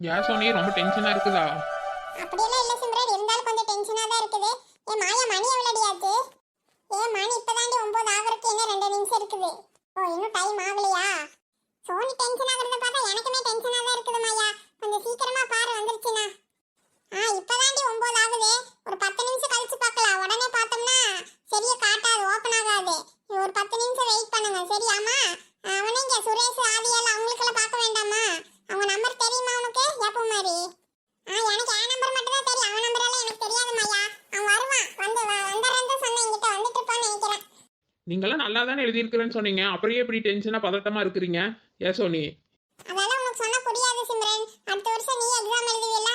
ஏன் சோனி ரொம்ப டென்ஷனா இருக்குதா? அப்படியெல்லாம் இல்ல சிம்ரன் இருந்தாலும் கொஞ்சம் டென்ஷனா தான் இருக்குது. ஏ மாயா மணி எவ்வளோடி ஆச்சு? ஏ மணி இப்பதாண்டி ஒன்பது ஆகுறதுக்கு இன்னும் ரெண்டு நிமிஷம் இருக்குது? ஓ இன்னும் டைம் ஆகலையா? சோனி டென்ஷன் ஆகுறத பார்த்தா எனக்குமே டென்ஷனா தான் இருக்குது மாயா. கொஞ்சம் சீக்கிரமா பாரு வந்துருச்சுனா ஆ இப்பதாண்டி ஒன்பது ஆகுது. ஒரு பத்து நிமிஷம் கழிச்சு பார்க்கலாம். உடனே பார்த்தோம்னா சரியா காட்டாது ஓப்பன் ஆகாது. ஒரு பத்து நிமிஷம் வெயிட் பண்ணுங்க. சரியாமா அவனைங்க சுரேஷ் ஆதியால் அவங்களுக்கெல்லாம் பார்க்க வேண்டாமா? அவங்க நம்பர் தெரியுமா உனக்கு? எப்போ மாதிரி ஆ எனக்கு என் நம்பர் மட்டும் தான் தெரியும்? அவன் நம்பர் எல்லாம் எனக்கு தெரியாது மாயா அவன் வருவான். வந்து வ- வந்துடுறேன்னு சொன்னேன். என்கிட்ட வந்துட்டு இருப்பான்னு நினைக்கிறேன். நீங்களாம் நல்லா தானே எழுதியிருக்கிறேன்னு சொன்னீங்க. அப்புறம் எப்படி டென்ஷனாக பதட்டமாக இருக்கிறீங்க. ஏன் சோனி அதெல்லாம் உனக்கு சொன்னா புரியாது சிம்ரன் அடுத்த வருஷம் நீ எக்ஸாம் எழுதுவீல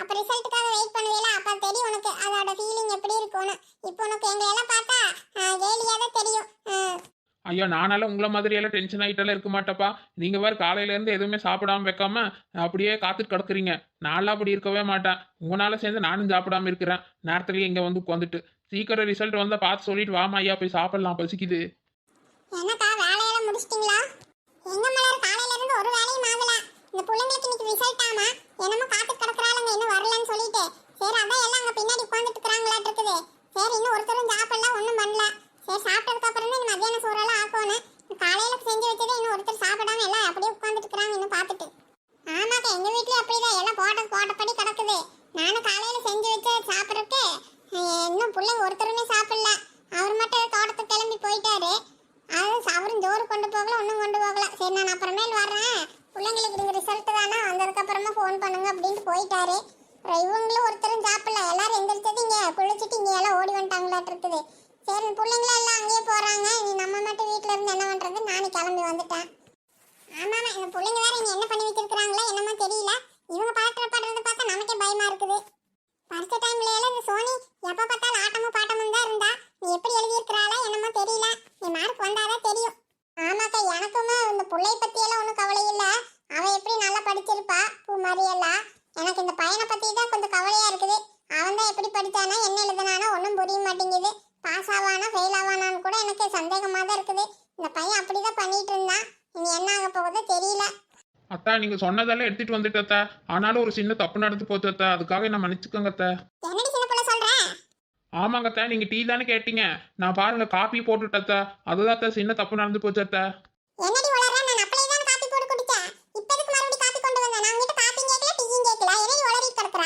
அப்ப ரிசல்ட்டுக்காக வெயிட் பண்ணுவீல அப்ப தெரியும் உனக்கு அதோட ஃபீலிங் எப்படி இருக்கும்னு இப்போ உனக்கு எங்களை எல்லாம் பார்த்தா கேலியா தான் தெரியும் ஆ, ஐயோ நானால உங்களை மாதிரியெல்லாம் டென்ஷன் ஆகிட்டெல்லாம் இருக்க மாட்டேப்பா. நீங்கள் வேறு காலையிலேருந்து எதுவுமே சாப்பிடாம வைக்காம அப்படியே காத்துட்டு கிடக்குறீங்க. நான்லாம் அப்படி இருக்கவே மாட்டேன். உங்களால் சேர்ந்து நானும் சாப்பிடாம இருக்கிறேன். நேரத்துலேயே இங்கே வந்து உட்காந்துட்டு. சீக்கிரம் ரிசல்ட் வந்தால் பார்த்து சொல்லிட்டு வாமா ஐயா போய் சாப்பிடலாம் பசிக்குது. என்னக்கா வேலையெல்லாம் முடிச்சிட்டீங்களா? எங்க மலர் காலையில இருந்து ஒரு வேலையும் ஆகல. இந்த பிள்ளைங்களுக்கு இன்னைக்கு ரிசல்ட் ஆமா? என்னமோ காத்து கிடக்குறாளுங்க இன்னும் வரலன்னு சொல்லிட்டு. சரி அதான் எல்லாம் அங்க பின்னாடி உட்காந்துட்டு இருக்கிறாங்களாட்டு இருக்குது. சரி இன்னும் ஒருத்தரும் சாப்பிடல ஒண்ணும் பண்ணல. சரி சாப்பிட்டதுக்கு அப்புறம் தான் மத்தியான சோறெல்லாம் ஆக்கணும் காலையில செஞ்சு வச்சதே இன்னும் ஒருத்தர் சாப்பிடாம எல்லாம் அப்படியே உட்காந்துட்டு இருக்கிறாங்க இன்னும் பார்த்துட்டு. ஆமாக்கா எங்க வீட்லயும் அப்படிதான். எல்லாம் போட்ட போட்டபடி கிடக்குது. நானும் காலையில செஞ்சு வச்ச சாப்பிட்றதுக்கு இன்னும் பிள்ளைங்க ஒருத்தருமே சாப்பிடல அவர் மட்டும் தோட்டத்துக்கு கிளம்பி போயிட்டாரு அது அவரும் ஜோறு கொண்டு போகல ஒன்றும் கொண்டு போகல சரி நான் அப்புறமேல் வர்றேன் பிள்ளைங்களுக்கு இந்த ரிசல்ட் தானே வந்ததுக்கு அப்புறமா ஃபோன் பண்ணுங்க அப்படின்ட்டு போயிட்டாரு அப்புறம் இவங்களும் ஒருத்தரும் சாப்பிடல எல்லாரும் எந்திரிச்சது இங்கே குளிச்சுட்டு இங்கே எல்லாம் ஓடி வந்துட்டாங்களாட்டு இருக்குது சரி பிள்ளைங்களும் எல்லாம் அங்கேயே போகிறாங்க நீ நம்ம மட்டும் வீட்டில் இருந்து என்ன பண்ணுறது நானும் கிளம்பி வந்துட்டேன் ஆமாம் இந்த பிள்ளைங்க வேற இங்கே என்ன பண்ணி வச்சிருக்கிறாங்களோ என்னமோ தெரியல இவங்க பதட்டப்படுறத பார்த்தா நமக்கே பயமா இருக்குது பரிச டைம்ல எல்லாம் இந்த சோனி எப்ப பார்த்தாலும் ஆட்டமும் பாட்டமும் தான் இருந்தா நீ எப்படி எழுதியிருக்கிறாளா என்னமோ தெரியல நீ மார்க் வந்தாதான் தெரியும் ஆமாக்கா எனக்குமே இந்த பிள்ளை பத்தி எல்லாம் ஒன்றும் கவலை இல்ல அவ எப்படி நல்லா படிச்சிருப்பா பூ மாதிரியெல்லாம் எனக்கு இந்த பையனை பத்தி தான் கொஞ்சம் கவலையா இருக்குது அவன் தான் எப்படி படிச்சானா என்ன எழுதுனானா ஒன்றும் புரிய மாட்டேங்குது பாஸ் ஆவானா ஃபெயில் ஆவானான்னு கூட எனக்கு சந்தேகமா தான் இருக்குது இந்த பையன் அப்படிதான் பண்ணிட்டு இருந்தான் இனி என்ன ஆக போகுதோ தெரியல அத்தா நீங்க சொன்னதெல்லாம் எடுத்துட்டு வந்துட்டு அத்தா. ஆனாலும் ஒரு சின்ன தப்பு நடந்து போச்சு அத்தா. அதுக்காக என்ன மன்னிச்சுக்கோங்க அத்தா. என்னடி சின்ன பிள்ளை சொல்ற? ஆமாங்க அத்தா. நீங்க டீ தானே கேட்டீங்க. நான் பாருங்க காப்பி போட்டுட்டு அத்தா. அதுதான் அத்தா சின்ன தப்பு நடந்து போச்சு அத்தா. என்னடி வளர்ற நான் அப்படியே தான் காப்பி போட்டு குடிச்சேன். இப்போ எதுக்கு மறுபடியும் காப்பி கொண்டு வந்தேன் நான் உங்ககிட்ட காப்பியும் கேட்கல டீயும் கேட்கல. என்னடி வளரிட்டு கிடக்குற?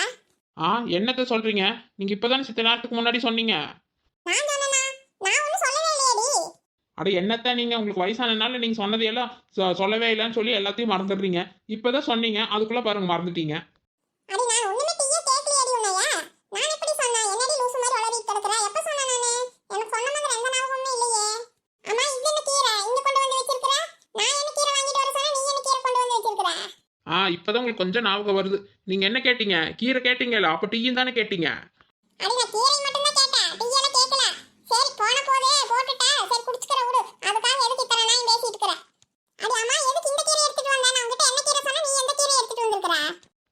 ஆ என்னத்த சொல்றீங்க? நீங்க இப்பதானே சித்த நேரத்துக்கு முன்னாடி சொன்னீங்க நான் சொன்னேனா நான் ஒன்றும் சொல்லவே இல்லையேடி அட என்னத்த நீங்க உங்களுக்கு வயசானனால நீங்க சொன்னதையெல்லாம் சொல்லவே இல்லைன்னு சொல்லி எல்லாத்தையும் மறந்துடுறீங்க. இப்பதான் சொன்னீங்க அதுக்குள்ள பாருங்க மறந்துட்டீங்க. ஆ இப்பதான் உங்களுக்கு கொஞ்சம் ஞாபகம் வருது. நீங்க என்ன கேட்டீங்க? கீரை கேட்டீங்கல்ல அப்ப டீயும் தானே கேட்டீங்க அடி நான் கீரை மட்டும் தான் கேட்டேன் டீயெல்லாம் கேட்கல சரி போன போதே போட்டுட்டேன் சரி குடிச்சுக்கிற விடு அதுக்காக எதுக்கு இத்தனை நான் பேசிட்டு இருக்கிறேன் அடி அம்மா எதுக்கு இந்த கீரை எடுத்துட்டு வந்தா நான் உங்ககிட்ட என்ன கீரை சொன்னா நீ எந்த கீரை எடுத்துட்டு வந்திருக்கிற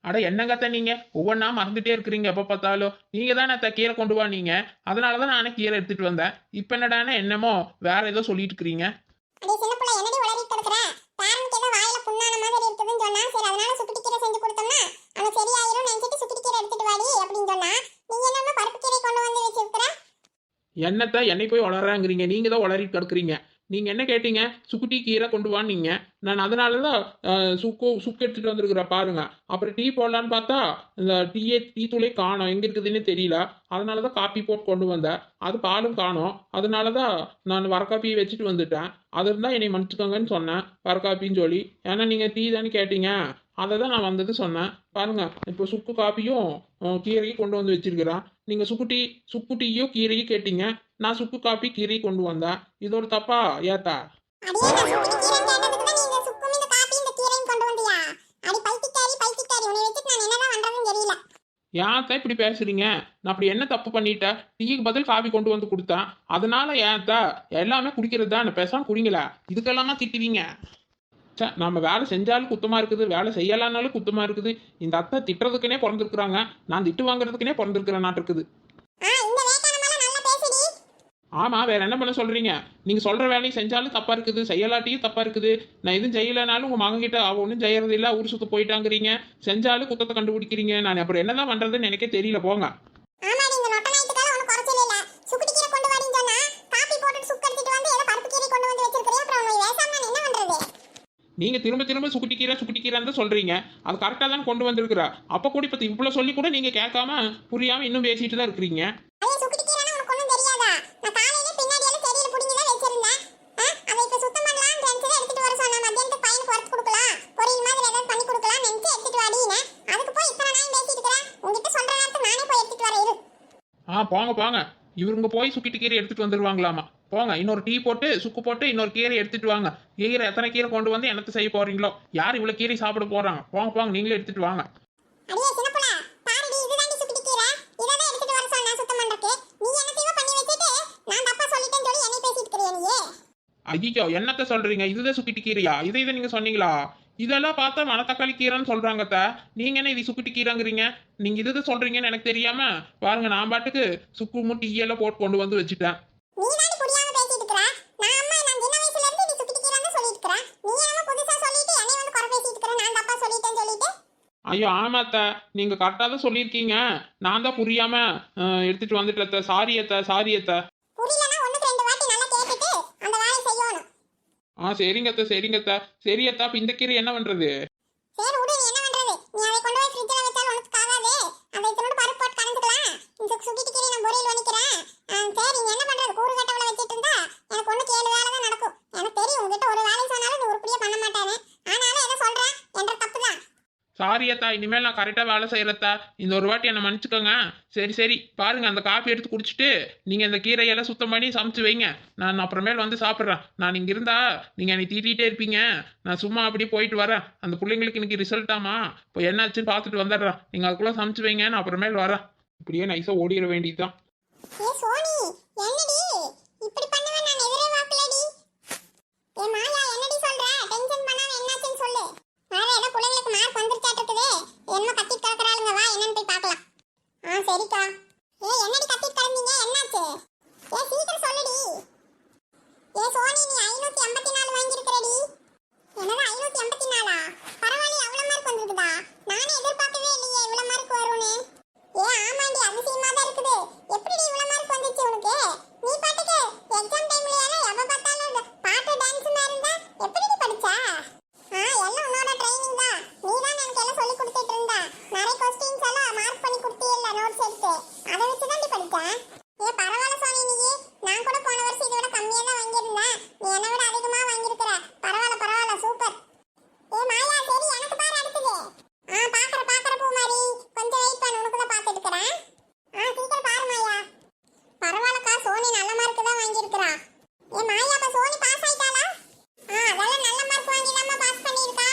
அட என்னங்கத்த நீங்க? ஒவ்வொன்றா மறந்துட்டே இருக்கிறீங்க எப்ப பார்த்தாலும். நீங்க தானே அத்தை கீரை கொண்டு வா நீங்க. அதனாலதான் நானே கீரை எடுத்துட்டு வந்தேன். இப்ப என்னடானே என்னமோ வேற ஏதோ சொல்லிட்டு இருக்கிறீங்க. அதனால என்னத்த என்னை போய் வளர்றாங்கிறீங்க நீங்க தான் வளரிட்டு கிடக்குறீங்க. நீங்கள் என்ன கேட்டீங்க? சுக்குட்டி கீரை கொண்டு வான்னீங்க. நான் அதனால தான் சுக்கு சுக்கு எடுத்துகிட்டு வந்திருக்கிற பாருங்க. அப்புறம் டீ போடலான்னு பார்த்தா இந்த டீயே டீ தூளே காணோம். எங்கே இருக்குதுன்னு தெரியல. அதனால தான் காப்பி போட்டு கொண்டு வந்தேன். அது பாலும் காணோம். அதனால தான் நான் வர காப்பியை வச்சுட்டு வந்துட்டேன். அது இருந்தால் என்னை மன்னிச்சுக்கோங்கன்னு சொன்னேன் வர காப்பின்னு சொல்லி. ஏன்னா நீங்கள் டீ தானே கேட்டீங்க? அதை தான் நான் வந்தது சொன்னேன். பாருங்க இப்போ சுக்கு காப்பியும் கீரையும் கொண்டு வந்து வச்சிருக்கிறேன். நீங்கள் சுக்குட்டி டீ சுக்கு டீயும் கீரையும் கேட்டீங்க. நான் சுக்கு காப்பி கீரையும் கொண்டு வந்தேன். இது ஒரு தப்பா? ஏத்தா? கீரை ஏன்த்தா இப்படி பேசுறீங்க? நான் அப்படி என்ன தப்பு பண்ணிட்டேன் டீக்கு பதில் காபி கொண்டு வந்து கொடுத்தேன். அதனால ஏன்த்தா? எல்லாமே குடிக்கிறது தான். பேசாம குடிங்களா. இதுக்கெல்லாமா திட்டுவீங்க நம்ம வேலை செஞ்சாலும் குத்தமா இருக்குது. வேலை செய்யலான்னாலும் குத்தமா இருக்குது. இந்த அத்தை திட்டுறதுக்குனே பிறந்திருக்கிறாங்க. நான் திட்டு வாங்குறதுக்குனே பிறந்திருக்கிறேன் நாட்டு இருக்குது ஆ இந்த வேக்கானமால நல்லா பேசுடி ஆமா வேற என்ன பண்ண சொல்றீங்க? நீங்க சொல்ற வேலையை செஞ்சாலும் தப்பா இருக்குது செய்யலாட்டியும் தப்பா இருக்குது. நான் எதுவும் செய்யலைனாலும் உங்க மகன் கிட்ட அவ ஒன்றும் செய்யறது இல்ல ஊர் சுத்த போயிட்டாங்கிறீங்க. செஞ்சாலும் குத்தத்தை கண்டுபிடிக்கிறீங்க. நான் அப்புறம் என்னதான் பண்றதுன்னு எனக்கே தெரியல போங்க. நீங்க என்ன திரும்ப திரும்ப சுக்குட்டிக்கீரை சுக்குட்டிக்கீரைன்னு தான் சொல்றீங்க. அது கரெக்டாக தான் கொண்டு வந்திருக்கிறா. அப்போ கூட இப்போ இவ்வளோ சொல்லி கூட நீங்க கேட்காம புரியாம இன்னும் பேசிட்டு தான் இருக்கிறீங்க ஐயா சுக்குட்டி கீரைனா உனக்கு ஒண்ணும் தெரியாதா நான் காலையில பின்னாடி எல்லாம் செடியில புடிங்கி தான் வச்சிருந்தேன். ஆ, அதை இப்ப சுத்தம் பண்ணலாம் நினைச்சதை எடுத்துட்டு வர சொன்னா மத்தியானத்துக்கு பையனுக்கு வறுத்து கொடுக்கலாம். பொரியல் மாதிரி ஏதாவது பண்ணி கொடுக்கலாம் நினைச்சு எடுத்துட்டு வாடினேன் அதுக்கு போய் இத்தனை நாள் பேசிட்டு இருக்கிறேன். உங்ககிட்ட சொல்ற நேரத்துக்கு நானே போய் எடுத்துட்டு வரேன் இரு. ஆ போங்க போங்க. இவருங்க போய் சுக்கிட்டு கீரை எடுத்துட்டு வந்துருவாங்களாமா. போங்க இன்னொரு டீ போட்டு சுக்கு போட்டு இன்னொரு கீரை எடுத்துட்டு வாங்க. கீரை எத்தனை கீரை கொண்டு வந்து என்னத்தை செய்ய போறீங்களோ? யார் இவ்வளோ கீரை சாப்பிட போறாங்க? போங்க போங்க நீங்களே எடுத்துட்டு வாங்க அடியே சின்ன புள்ள பாருடி இதுதாண்டி சுக்குட்டி கீரை இதை தான் எடுத்துட்டு வர சொன்னா சுத்தம் பண்றதுக்கு நீ என்ன தீவ பண்ணி வச்சுட்டு நான் தப்பா சொல்லிட்டேன்னு சொல்லி என்னை பேசிட்டு இருக்கிறியா நீ ஐயோ என்னத்த சொல்றீங்க? இதுதான் சுக்கிட்டு கீரையா? இதை இதை நீங்க சொன்னீங்களா? இதெல்லாம் பார்த்தா மணத்தக்காளி கீரைன்னு சொல்றாங்க அத்தை. நீங்க என்ன இது சுக்கிட்டு கீரைங்கிறீங்க? நீங்க இதுதான் சொல்றீங்கன்னு எனக்கு தெரியாம பாருங்க நான் பாட்டுக்கு சுக்கு முட்டி ஈயெல்லாம் போட்டு கொண்டு வந்து வச்சுட்டேன். ஐயோ ஆமாத்த நீங்க கரெக்டாக தான் சொல்லியிருக்கீங்க. நான் தான் புரியாம எடுத்துட்டு வந்துட்டேன் சாரி அத்த சாரி அத்த புரியலனா ஒண்ணுக்கு ரெண்டு வாட்டி நல்லா கேட்டுட்டு அந்த வேலையை செய்யணும் ஆ சரிங்கத்தா சரிங்கத்தா சரியத்தா சரி அத்தா அப்ப இந்த கீரை என்ன பண்றது? சரி விடு நீ என்ன பண்றது? நீ அதை கொண்டு போய் ஃப்ரிட்ஜ்ல வச்சாலும் உனக்கு ஆகாது. அதை இதனோட பருப்பு போட்டு கலந்துக்கலாம். இந்த சுக்கிட்டு கீரை நான் பொரியல் பண்ணிக்கிறேன். சரி நீ என்ன பண்றது? கூறு கட்டவளை வச்சிட்டு இருந்தா எனக்கு ஒண்ணு கேளு வேலை தான் நடக்கும். எனக்கு தெரியும் உங்ககிட்ட ஒரு வேலை சொன்னாலும் நீ உருப்படியா பண்ண மாட்டானே. ஆனாலும் எதை சொல்றேன் என்ற தப்பு தான். சாரியத்தா இனிமேல் நான் கரெக்டாக வேலை செய்கிறத்தா இந்த ஒரு வாட்டி என்னை மன்னிச்சுக்கோங்க. சரி சரி. பாருங்க அந்த காஃபி எடுத்து குடிச்சிட்டு நீங்கள் இந்த கீரையெல்லாம் சுத்தம் பண்ணி சமைச்சு வைங்க. நான் அப்புறமேல் வந்து சாப்பிட்றேன். நான் இங்கே இருந்தா நீங்கள் என்னை தீட்டிகிட்டே இருப்பீங்க. நான் சும்மா அப்படியே போயிட்டு வரேன். அந்த பிள்ளைங்களுக்கு இன்னைக்கு ரிசல்ட்டாமா இப்போ என்னாச்சுன்னு பார்த்துட்டு வந்துடுறேன். நீங்கள் அதுக்குள்ளே சமைச்சு வைங்க. நான் அப்புறமேல் வரேன். இப்படியே நைஸாக ஓடிட வேண்டியதுதான். ஏ என்னடி? மாயா என்னடி சொல்ற? டென்ஷன் பண்ணாம என்னாச்சுன்னு சொல்லு. வேற ஏதோ பிள்ளைங்களுக்கு மார்க் வந்துருச்சாட்டு இருக்குது என்ன கத்திட்டு கிடக்குறாளுங்க. வா என்னன்னு போய் பார்க்கலாம். ஆ சரிக்கா. ஏ என்னடி கத்திட்டு கிடந்தீங்க? என்னாச்சு ஏ சீக்கிரம் சொல்லுடி ஏ சோனி நீ ஐநூத்தி எண்பத்தி நாலு வாங்கியிருக்கிறடி என்னது ஐநூத்தி எண்பத்தி நாலா பரவாயில்லையே அவ்வளவு மார்க் வந்திருக்குதா நானே எதிர்பார்க்கவே இல்லையே இவ்வளவு மார்க் வரும்னு ஏ ஆமாண்டி அதிசயமா தான் இருக்குது எப்படி இவ்வளவு மார்க் வந்துச்சு உனக்கு நீ பாட்டுக்கு எக்ஸாம் டைம்ல எல்லாம் எவ பார்த்தாலும் இந்த பாட்டு டான்ஸ் இருந்தா எப்படி நீ படிச்சா ஆ எல்லாம் உன்னோட ட்ரைனிங் தான் நீ தான் எனக்கு எல்லாம் சொல்லி கொடுத்துட்டு இருந்தா நிறைய கொஸ்டின்ஸ் எல்லாம் மார்க் பண்ணி கொடுத்தீல்ல நோட்ஸ் எடுத்து அதை வச்சு தான் நீ படிச்சேன் ஏ பரவாயில்ல சோனி நீ நான் கூட போன வருஷம் இதை விட கம்மியா தான் வாங்கியிருந்தேன் நீ என்னை விட அதிகமா வாங்கியிருக்கிற பரவாயில்ல பரவாயில்ல சூப்பர் ஏ மாயா சரி எனக்கு பாரு அடுத்தது ஆ பாக்குற பாக்குற பூமாரி கொஞ்சம் வெயிட் பண்ணு உனக்கு தான் பார்த்துட்டு இருக்கிறேன் ஆ சீக்கிரம் பாரு மாயா பரவாயில்லக்கா சோனி நல்ல மார்க் தான் வாங்கியிருக்கிறா ஏ மாயா அப்ப சோனி பாஸ் ஆயிட்டாளா ஆ அதெல்லாம் நல்ல மார்க் வாங்கி தான் பாஸ் பண்ணியிருக்கா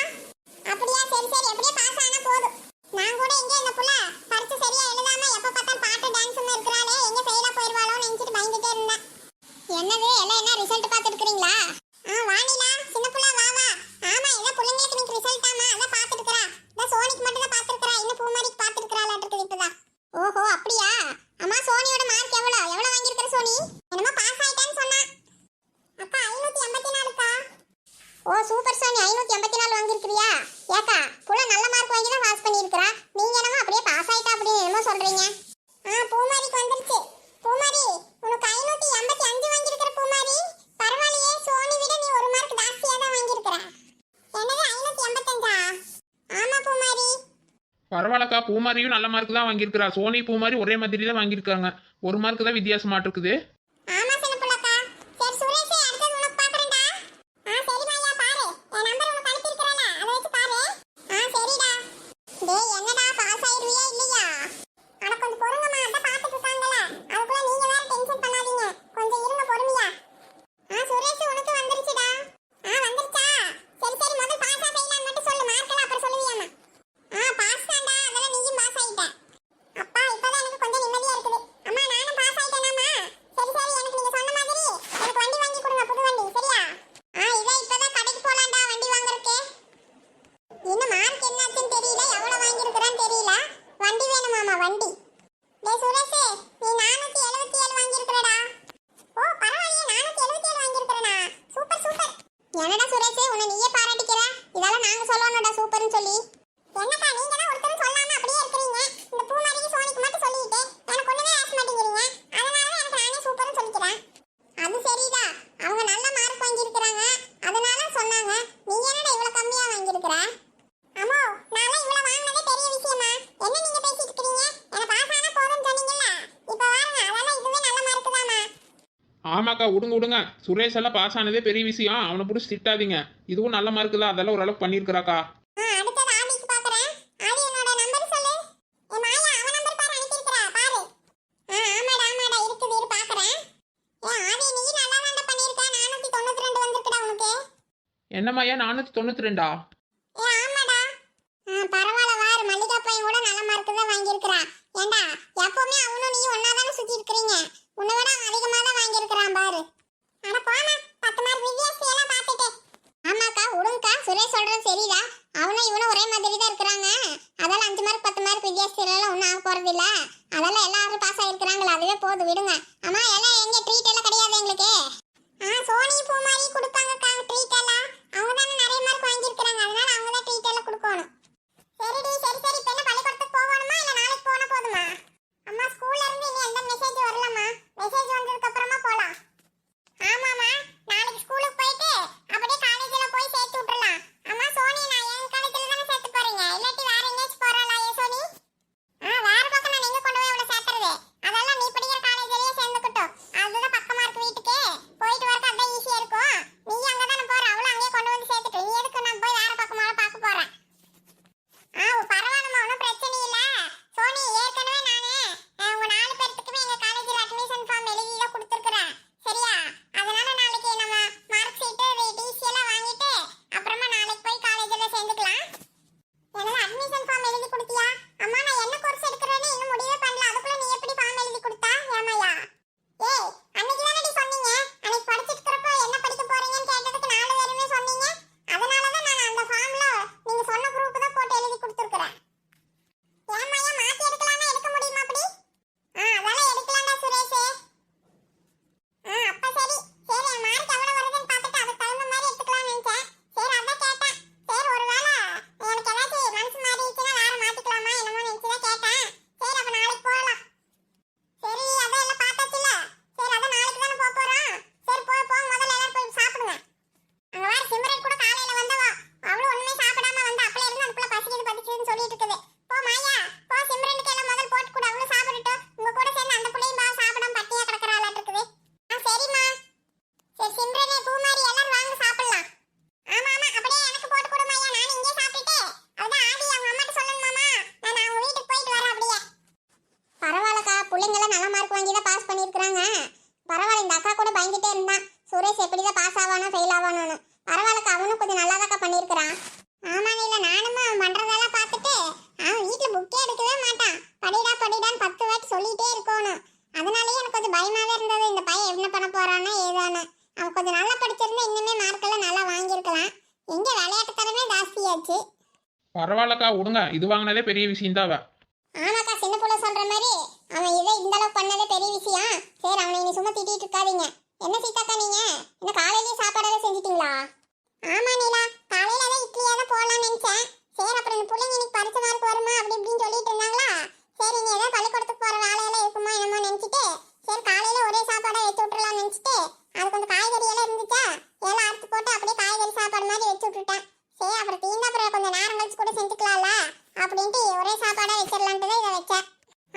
அப்படியா சரி சரி எப்படியே பாஸ் ஆனா போதும் நான் கூட எங்க இந்த புள்ள பரிச்சு சரியா எழுதாம எப்ப பார்த்தாலும் பாட்டு டான்ஸ்னு இருக்கிறாளே எங்க ஃபெயிலா போயிடுவாளோன்னு நினைச்சிட்டு பயந்துட்டே இருந்தேன் என்னது எல்லாம் என்ன ரிசல்ட் பார்த்து இருக்கிறீங்களா ஆ வாணிலா சின்ன புள்ள வா வா ஆமா ஏதோ பிள்ளைங்களுக்கு இன்னைக்கு ரிசல்ட் ஆமா அதான் பார்த்துட்டு இருக்கறா இந்த சோனிக்கு மட்டும் தான் பார்த்துருக்கறா இன்னும் பூமாரிக்கு பார்த்துருக்கறாளாட்டு இப்பதான் ஓஹோ அப்படியா அம்மா சோனியோட மார்க் எவ்வளவு எவ்வளவு வாங்கியிருக்கிற சோனி என்னமோ பாஸ் ஆயிட்டான்னு சொன்னா அக்கா ஐநூத்தி எண்பத்தி நாலுக்கா ஓ சூப்பர் சோனி ஐநூத்தி எண்பத்தி நாலு வாங்கியிருக்கிறியா ஏக்கா புள்ள நல்ல மார்க் வாங்கி தான் பாஸ் பண்ணியிருக்கிறா நீங்க என்னமோ அப்படியே பாஸ் ஆயிட்டா அப்படின்னு என்னமோ சொல்றீங்க ஆ பூமாரிக்கு வந்துருச்சு பூமாரி உனக்கு ஐநூத்தி எண்பத்தி அஞ்சு வாங்கியிருக்கிற பூமாரி பரவாயில்லையே சோனி விட நீ ஒரு மார்க் ஜாஸ்தியா தான் வாங்கியிருக்கிற என்னது ஐநூத்தி எண்பத்தஞ்சா ஆமா பூமாரி பரவாயில்லக்கா பூமாரியும் நல்ல மார்க் தான் வாங்கியிருக்கிறா. சோனி பூமாரி ஒரே மாதிரி தான் வாங்கியிருக்காங்க. ஒரு மார்க் தான் வித்தியாசமாட்டு சூப்பர்னு சொல்லி. என்னக்கா நீங்க தான் ஒருத்தரும் சொல்லாம அப்படியே இருக்கீங்க இந்த பூமாரிக்கு சோனிக்கு மட்டும் சொல்லிட்டு எனக்கு ஒண்ணுமே ஆச மாட்டேங்கிறீங்க. அதனால எனக்கு நானே சூப்பர்னு சொல்லிக்கிறேன். அது சரிதா. அவங்க நல்ல மார்க் வாங்கி இருக்காங்க அதனால சொன்னாங்க. நீ என்னடா இவ்வளவு கம்மியா வாங்கி இருக்கற அம்மா நான் இவ்வளவு வாங்குனதே பெரிய விஷயமா? என்ன நீங்க பேசிட்டு இருக்கீங்க எனக்கு பாஸ் ஆனா போதும்னு சொன்னீங்கல்ல? இப்போ பாருங்க அதெல்லாம் இதுவே நல்ல மார்க் தானா ஆமாக்கா விடுங்க விடுங்க சுரேஷ் எல்லாம் பாஸ் ஆனதே பெரிய விஷயம். அவனை பிடிச்சி திட்டாதீங்க. இதுவும் நல்ல மார்க் தான். அதெல்லாம் ஓரளவுக்கு பண்ணியிருக்கிறாக்கா. என்னம்மாய்யா நானூற்றி தொண்ணூற்றி ரெண்டா ஏ, ஆ, பரவாயில்ல, வாரு, மல்லிகா பையன் கூட நல்ல மார்க்கு தான் வாங்கியிருக்கிறான். ஏண்டா, எப்பவுமே அவனும் நீயும் ஒண்ணாதானே சுத்தி இருக்கிறீங்க. உன்னை விட அவன் அதிகமா தான் வாங்கியிருக்கிறான் பாரு. அட போம்மா, பத்து மார்க் வித்தியாசம் எல்லாம் பார்த்துட்டேன். ஆமாக்கா விடுங்கக்கா சுரேஷ் சொல்றது சரிடா அவனும் இவனும் ஒரே மாதிரி தான் இருக்கிறாங்க அதெல்லாம் அஞ்சு மார்க் பத்து மார்க் வித்தியாசத்துல எல்லாம் ஒன்றும் ஆக போறது இல்ல அதெல்லாம் எல்லாரும் பாஸ் ஆயிருக்கிறாங்களா அதுவே போதும் விடுங்க அம்மா எல்லாம் எங்க அக்கா கூட பயந்துட்டே இருந்தான் சுரேஷ் எப்படி தான் பாஸ் ஆவானோ ஃபெயில் ஆவானோன்னு. பரவாயில்லக்கா அவனும் கொஞ்சம் நல்லா தாக்கா பண்ணியிருக்கிறான் ஆமா இல்ல நானும் அவன் பண்றதெல்லாம் பார்த்துட்டு அவன் வீட்டில் புக்கே எடுக்கவே மாட்டான். படிடா படிடான்னு பத்து வாட்டி சொல்லிட்டே இருக்கணும் அதனாலேயே எனக்கு கொஞ்சம் பயமாவே இருந்தது. இந்த பையன் என்ன பண்ண போறானோ ஏதானு அவன் கொஞ்சம் நல்லா படிச்சிருந்தா இன்னுமே மார்க்கெல்லாம் நல்லா வாங்கியிருக்கலாம். எங்க விளையாட்டுத்தனமே ஜாஸ்தியாச்சு. பரவாயில்லக்கா விடுங்க. இது வாங்கினதே பெரிய விஷயம் தான் ஆமாக்கா சின்ன புள்ள சொல்ற மாதிரி அவன் இதை இந்த அளவு பண்ணதே பெரிய விஷயம். சரி அவனை இனி சும்மா திட்டிட்டு இருக்காதீங்க. என்ன சீதாக்கா நீங்க? என்ன காலையிலேயே சாப்பாடெல்லாம் செஞ்சிட்டீங்களா? ஆமா நீலா. காலையில தான் இட்லியா தான் போடலாம்னு நினைச்சேன். சரி அப்புறம் இந்த பிள்ளைங்க இன்னைக்கு பரிசு மார்க் வருமா அப்படி இப்படின்னு சொல்லிட்டு இருந்தாங்களா? சரி நீ ஏதாவது பள்ளிக்கூடத்துக்கு போற வேலையெல்லாம் இருக்குமா என்னமோ நினைச்சிட்டு சரி காலையில ஒரே சாப்பாடா வச்சு விட்டுறலாம்னு நினைச்சிட்டு அது கொஞ்சம் காய்கறி எல்லாம் இருந்துச்சா? எல்லாம் அறுத்து போட்டு அப்படியே காய்கறி சாப்பாடு மாதிரி வச்சு விட்டுட்டேன். சரி அப்புறம் தீந்தா அப்புறம் கொஞ்சம் நேரம் கழிச்சு கூட செஞ்சுக்கலாம்ல? அப்படின்ட்டு ஒரே சாப்பாடா வச்சிடலான்ட்டு தான் இதை வச்சேன்.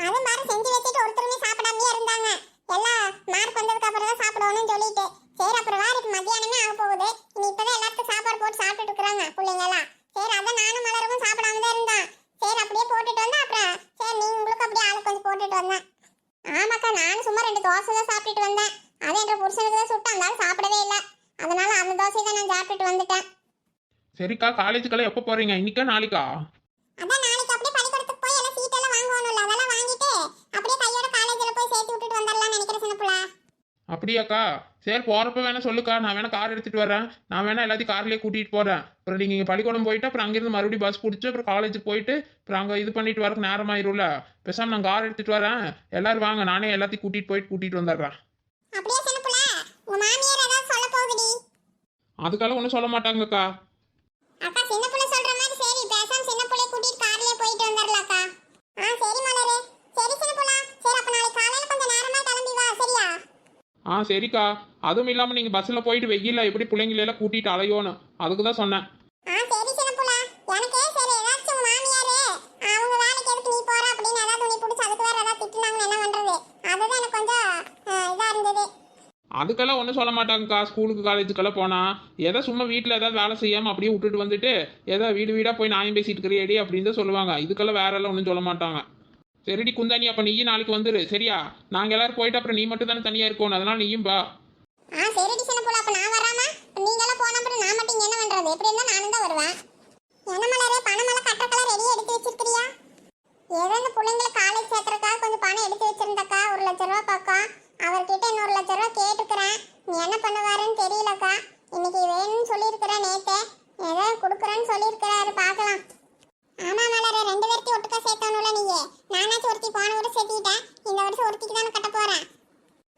அதுவும் பாரு செஞ்சு வச்சுட்டு ஒருத்தருமே சாப்பிடாமயே இருந்தாங்க. எல்லாம் மார்க் வந்ததுக்கு அப்புறம் தான் சாப்பிடுவோம்னு சொல்லிட்டு. சரி அப்புறம் வாருக்கு மத்தியானமே ஆக போகுது. இனி இப்பதான் எல்லாத்துக்கும் சாப்பாடு போட்டு சாப்பிட்டுட்டு இருக்கிறாங்க பிள்ளைங்க எல்லாம் சரி அதான் நானும் மலருக்கும் சாப்பிடாம தான் இருந்தேன். சரி அப்படியே போட்டுட்டு வந்தேன் அப்புறம் சரி நீ உங்களுக்கு அப்படியே ஆளு கொஞ்சம் போட்டுட்டு வந்தேன். ஆமாக்கா நானும் சும்மா ரெண்டு தோசை தான் சாப்பிட்டுட்டு வந்தேன். அது என்ற புருஷனுக்கு தான் சுட்டு அந்த சாப்பிடவே இல்லை. அதனால அந்த தோசையை தான் நான் சாப்பிட்டுட்டு வந்துட்டேன். சரிக்கா காலேஜுக்கெல்லாம் எப்போ போகிறீங்க இன்னைக்கா நாளைக்கா அதான் நாளைக்கு அப்படியே பள்ளிக்கூடத்துக்கு போய் எல்லாம் சீட் எல்லாம் வாங்கணும்ல அதெல்லாம் வாங்கிட்டு அப்படியே கையோட காலேஜ்ல போய் சேர்த்து விட்டுட்டு வந்துடலாம்னு நினைக்கிறேன் சின்னப்புல அப்படியாக்கா சரி போகிறப்ப வேணா சொல்லுக்கா. நான் வேணா கார் எடுத்துகிட்டு வரேன் நான் வேணா எல்லாத்தையும் கார்லேயே கூட்டிகிட்டு போகிறேன் அப்புறம் நீங்கள் இங்கே பள்ளிக்கூடம் போயிட்டு அப்புறம் அங்கேருந்து மறுபடியும் பஸ் பிடிச்சி அப்புறம் காலேஜுக்கு போயிட்டு அப்புறம் அங்கே இது பண்ணிட்டு வரக்கு நேரமாயிரும்ல. பேசாமல் நான் கார் எடுத்துகிட்டு வரேன். எல்லாரும் வாங்க. நானே எல்லாத்தையும் கூட்டிகிட்டு போயிட்டு கூட்டிகிட்டு வந்துடுறேன். அதுக்கெல்லாம் ஒன்றும் சொல்ல மாட்டாங்கக்கா. ஆ சரிக்கா. அதுவும் இல்லாமல் நீங்கள் பஸ்ஸில் போயிட்டு வெயில்ல எப்படி பிள்ளைங்களெல்லாம் கூட்டிகிட்டு அலையோன்னு அதுக்கு தான் சொன்னேன் அதுக்கெல்லாம் ஒன்றும் சொல்ல மாட்டாங்கக்கா. ஸ்கூலுக்கு காலேஜுக்கெல்லாம் போனால் எதை சும்மா வீட்டில் ஏதாவது வேலை செய்யாமல் அப்படியே விட்டுட்டு வந்துட்டு ஏதோ வீடு வீடாக போய் நியாயம் பேசிட்டு இருக்கிறியடி அப்படின்னு தான் சொல்லுவாங்க. இதுக்கெல்லாம் வேற எல்லாம் ஒன்றும் சொல்ல மாட்டாங்க. சரிடி குந்தாணி அப்போ நீயும் நாளைக்கு வந்துரு. சரியா? நாங்கள் எல்லாரும் போயிட்டு அப்புறம் நீ மட்டும் தானே தனியாக இருக்கணும். அதனால் நீயும் பா ஆ சரிடி சின்ன புள்ள அப்போ நான் வராம நீங்களாம் போன அப்புறம் நான் மட்டும் இங்க என்ன பண்ணுறது எப்படி இருந்தால் நானும் தான் வருவேன். என்ன மலரே பணமெல்லாம் கட்டக்கெல்லாம் ரெடியாக எடுத்து வச்சிருக்கிறியா? ஏதோ இந்த பிள்ளைங்களை காலேஜ் சேர்த்துறக்கா கொஞ்சம் பணம் எடுத்து வச்சிருந்தக்கா. ஒரு லட்ச ரூபா பக்கம். அவர்கிட்ட இன்னொரு லட்ச ரூபா கேட்டுக்கிறேன் நீ என்ன பண்ணுவாருன்னு தெரியல இன்னைக்கு வேணும்னு சொல்லியிருக்கிறேன் நேத்தே ஏதோ கொடுக்குறேன்னு சொல்லியிருக்கிறாரு பார்க்கலாம் ஆமா மலரே ரெண்டு பேர்த்தையும் ஒட்டுக்கா சேர்த்தவனுல நீங்க நானாச்சும் ஒருத்தி போன வருஷம் சேர்த்திக்கிட்டேன் இந்த வருஷம் ஒருத்திக்கு தானே கட்ட போறேன்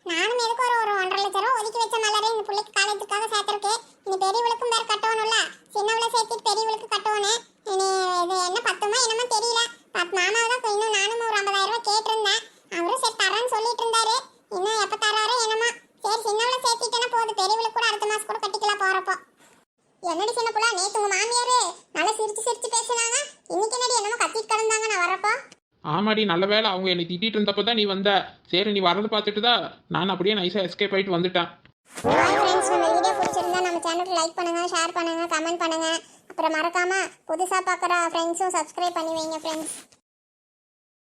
நானும் எதுக்கு ஒரு ஒரு ஒன்றரை லட்ச ரூபா ஒதுக்கி வச்ச மலரே இந்த பிள்ளைக்கு காலேஜுக்காக சேர்த்துருக்கு இனி பெரியவளுக்கும் பேர் கட்டணும்ல சின்னவளை சேர்த்துட்டு பெரியவளுக்கு கட்டணும் இனி இது என்ன பத்துமா என்னமோ தெரியல பத்து மாமாவை தான் இன்னும் நானும் ஒரு ஐம்பதாயிரம் ரூபாய் கேட்டிருந்தேன் அவரும் சரி தரேன்னு சொல்லிட்டு இருந்தாரு இன்னும் எப்போ தராரோ என்னமோ சரி சின்னவளை சேர்த்திட்டேன்னா போதும் பெரியவளுக்கு கூட அடுத்த மாசம் கூட கட்டிக்கலாம் போறப்போ என்னடி சின்ன புள்ள நேத்து உங்க மாமியாரு நல்லா சிரிச்சு சிரிச்சு பேசினாங்க இன்னைக்கு என்னடி என்னமோ கத்திட்டு கிடந்தாங்க நான் வரப்போ ஆமாடி நல்ல வேலை அவங்க என்னை திட்டிட்டு இருந்தப்போ தான் நீ வந்த. சரி நீ வரது பார்த்துட்டு தான் நான் அப்படியே நைஸாக எஸ்கேப் ஆகிட்டு வந்துட்டேன். ஹாய் ஃப்ரெண்ட்ஸ் நம்ம வீடியோ பிடிச்சிருந்தா நம்ம சேனலுக்கு லைக் பண்ணுங்க ஷேர் பண்ணுங்க கமெண்ட் பண்ணுங்க. அப்புறம் மறக்காம புதுசா பார்க்குற ஃப்ரெண்ட்ஸும் சப்ஸ்கிரைப் பண்ணி வைங்க ஃப்ரெண்ட்ஸ்